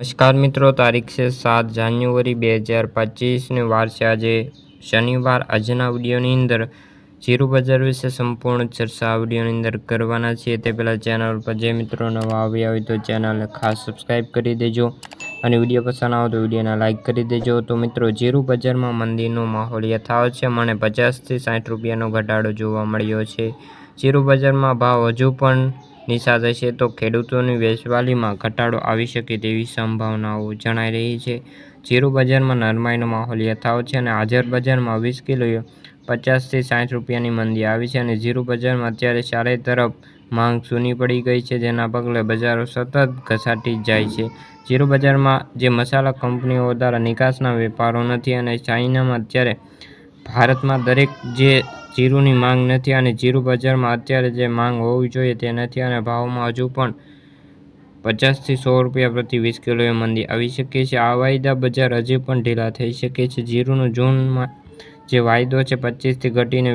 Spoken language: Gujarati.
નમસ્કાર મિત્રો, તારીખ છે સાત જાન્યુઆરી બે હજાર પચીસને. વાર છે આજે શનિવાર. આજના વિડીયોની અંદર જીરું બજાર વિશે સંપૂર્ણ ચર્ચા આ વિડીયોની અંદર કરવાના છીએ. તે પહેલાં ચેનલ પર જે મિત્રો નવા આવ્યા હોય તો ચેનલને ખાસ સબસ્ક્રાઈબ કરી દેજો અને વીડિયો પસંદ આવે તો વિડીયોને લાઇક કરી દેજો. તો મિત્રો, જીરું બજારમાં મંદીનો માહોલ યથાવત છે મને પચાસથી સાઠ રૂપિયાનો ઘટાડો જોવા મળ્યો છે. જીરું બજારમાં ભાવ હજુ પણ નીચા જશે તો ખેડૂતોની વેચવાલીમાં ઘટાડો આવી શકે તેવી સંભાવનાઓ જણાઈ રહી છે. જીરું બજારમાં નરમાઈનો માહોલ યથાવત છે અને હાજર બજારમાં વીસ કિલોએ પચાસથી સાઠ રૂપિયાની મંદી આવી છે અને જીરું બજારમાં અત્યારે ચારે તરફ માંગ સૂની પડી ગઈ છે, જેના પગલે બજારો સતત ઘસાટી જાય છે. જીરું બજારમાં જે મસાલા કંપનીઓ દ્વારા નિકાસના વેપારો નથી અને ચાઇનામાં અત્યારે ભારતમાં દરેક જે જીરુંની માંગ નથી અને જીરું બજારમાં અત્યારે જે માંગ હોવી જોઈએ તે નથી અને ભાવમાં હજુ પણ પચાસથી સો રૂપિયા પ્રતિ વીસ કિલોએ મંદી આવી શકે છે. આ વાયદા બજાર હજી પણ ઢીલા થઈ શકે છે. જીરુંનો જૂનમાં જે વાયદો છે, પચીસથી ઘટીને